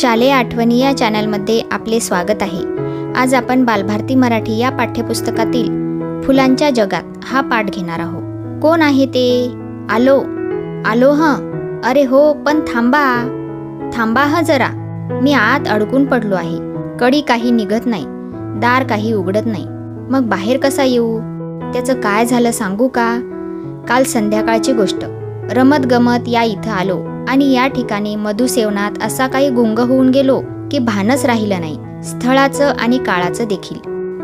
शालेय आठवणी या चॅनलमध्ये आपले स्वागत आहे. आज आपण बालभारती मराठी या पाठ्यपुस्तकातील फुलांच्या जगात हा पाठ घेणार आहोत. कोण आहे ते? आलो. आलो हं. अरे हो पण थांबा. थांबा ह जरा. मी आत अडकून पडलो आहे. कडी काही निघत नाही. दार काही उघडत नाही. मग बाहेर कसा येऊ? त्याचं काय झालं सांगू का? काल संध्याकाळची गोष्ट. रमत गमत या इथं आलो. आणि या ठिकाणी मधुसेवनात असा काही गुंग होऊन गेलो की भानच राहिलं नाही स्थळाचं आणि काळाचं देखील.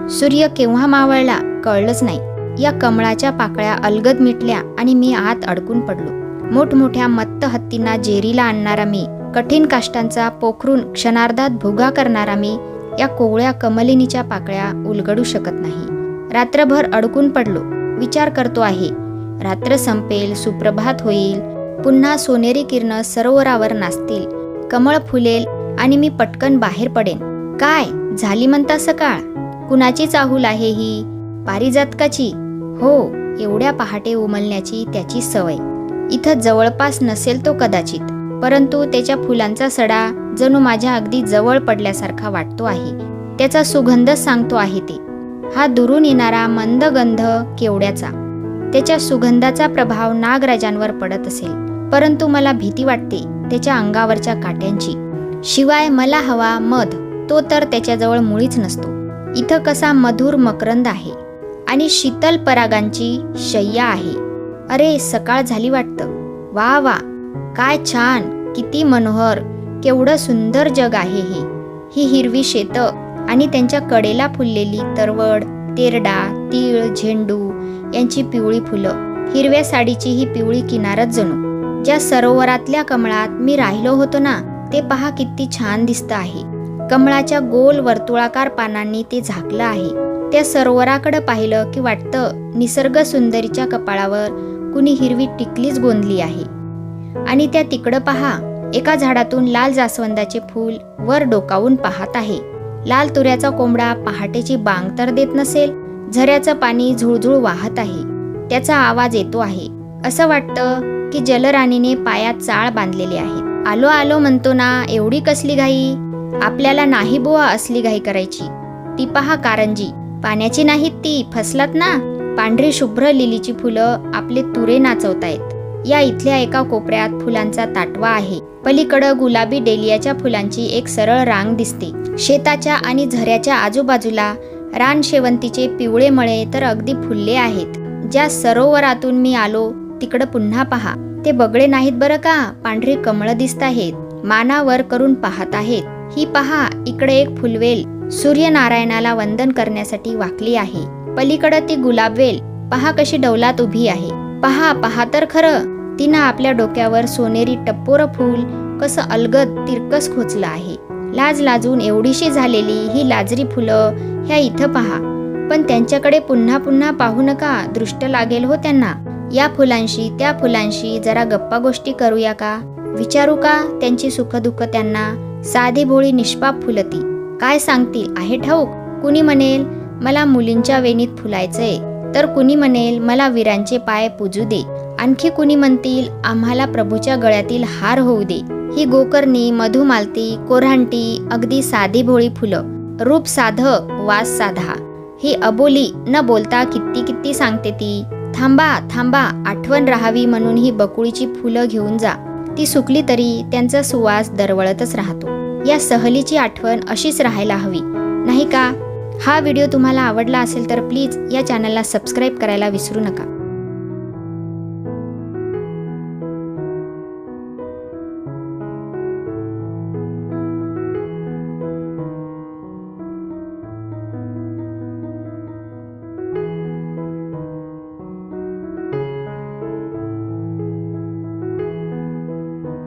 सूर्य केव्हा मावळला कळलंच नाही. या कमळाच्या पाकळ्या अलगद मिटल्या आणि मी आत अडकून पडलो. मोठमोठ्या मत्त हत्तींना जेरीला आणणारा मी कठीण काष्टांचा पोखरून क्षणार्धात भुगा करणारा मी या कोवळ्या कमलिनीच्या पाकळ्या उलगडू शकत नाही. रात्रभर अडकून पडलो. विचार करतो आहे रात्र संपेल सुप्रभात होईल पुन्हा सोनेरी किरण सरोवरावर नाचतील. कमळ फुलेल आणि मी पटकन बाहेर पडेन. काय? झाली म्हणता सकाळ? कुणाची चाहूल आहे ही? पारिजातकाची? हो एवढ्या पहाटे उमलण्याची त्याची सवय. इथं जवळपास नसेल तो कदाचित परंतु त्याच्या फुलांचा सडा जणू माझ्या अगदी जवळ पडल्यासारखा वाटतो आहे. त्याचा सुगंधच सांगतो आहे ते. हा दुरून येणारा मंद गंध केवड्याचा त्याच्या सुगंधाचा प्रभाव नागराजांवर पडत असेल. परंतु मला भीती वाटते त्याच्या अंगावरच्या काट्यांची. शिवाय मला हवा मध तो तर त्याच्याजवळ मुळीच नसतो. इथं कसा मधुर मकरंद आहे आणि शीतल परागांची शय्या आहे. अरे सकाळ झाली वाटतं. वा वा. काय छान. किती मनोहर. केवढं सुंदर जग आहे हे. ही हिरवी शेतं आणि त्यांच्या कडेला फुललेली तरवड तेरडा तीळ झेंडू यांची पिवळी फुलं. हिरव्या साडीची ही पिवळी किनारच जणू. ज्या सरोवरातल्या कमळात मी राहिलो होतो ना ते पहा किती छान दिसतं आहे. कमळाच्या गोल वर्तुळाकार पानांनी ते झाकलं आहे. त्या सरोवराकडे पाहिलं की वाटतं निसर्ग सुंदरीच्या कपाळावर कुणी हिरवी टिकलीच गोंधली आहे. आणि त्या तिकडं पहा एका झाडातून लाल जास्वंदाचे फूल वर डोकावून पाहत आहे. लाल तुऱ्याचा कोंबडा पहाटेची बांग तर देत नसेल झऱ्याचं पाणी झुळझुळ वाहत आहे. त्याचा आवाज येतो आहे. असं वाटतं की जलराणीने पायात चाळ बांधलेले आहेत आलो आलो म्हणतो ना एवढी कसली घाई? आपल्याला नाही बुवा असली घाई करायची. ती पहा कारंजी. पाण्याची नाहीत ती फसलात ना? पांढरी शुभ्र लिलीची फुलं आपले तुरे नाचवतायत. या इथल्या एका कोपऱ्यात फुलांचा ताटवा आहे. पलीकडं गुलाबी डेलियाच्या फुलांची एक सरळ रांग दिसते. शेताच्या आणि झऱ्याच्या आजूबाजूला रान शेवंतीचे पिवळे मळे तर अगदी फुलले आहेत. ज्या सरोवरातून मी आलो तिकडं पुन्हा पहा. ते बगळे नाहीत बरं का? पांढरी कमळ दिसत आहेत. मानावर करून पाहत आहेत. ही पहा इकडे एक फुलवेल. सूर्यनारायणाला वंदन करण्यासाठी वाकली आहे. पलीकडं ती गुलाबवेल पहा कशी डौलात उभी आहे. पहा पहा तर खरं. तिनं आपल्या डोक्यावर सोनेरी टप्पोर फूल कसं अलगद तिरकस खोचलं आहे. लाज लाजून एवढीशी झालेली ही लाजरी फुलं ह्या इथं पहा. पण त्यांच्याकडे पुन्हा पुन्हा पाहू नका दृष्ट लागेल हो त्यांना. या फुलांशी त्या फुलांशी जरा गप्पा गोष्टी करूया का? विचारू का त्यांची सुखदुःख त्यांना? साधी भोळी निष्पाप फुलती. काय सांगतील? आहे ठाऊक? कुणी म्हणेल मला मुलींच्या वेणीत फुलायचंय. तर कुणी म्हणेल मला वीरांचे पाय पूजू दे. आणखी कुणी म्हणतील आम्हाला प्रभूच्या गळ्यातील हार होऊ दे. ही गोकर्णी मधुमालती कोऱ्हांटी अगदी साधी भोळी फुलं. रूप साध वास साधा. ही अबोली न बोलता किती किती सांगते ती. थांबा थांबा आठवण राहावी म्हणून ही बकुळीची फुलं घेऊन जा. ती सुकली तरी त्यांचा सुवास दरवळतच राहतो. या सहलीची आठवण अशीच राहायला हवी. नाही का? हा व्हिडिओ तुम्हाला आवडला असेल तर प्लीज या चॅनलला सबस्क्राईब करायला विसरू नका.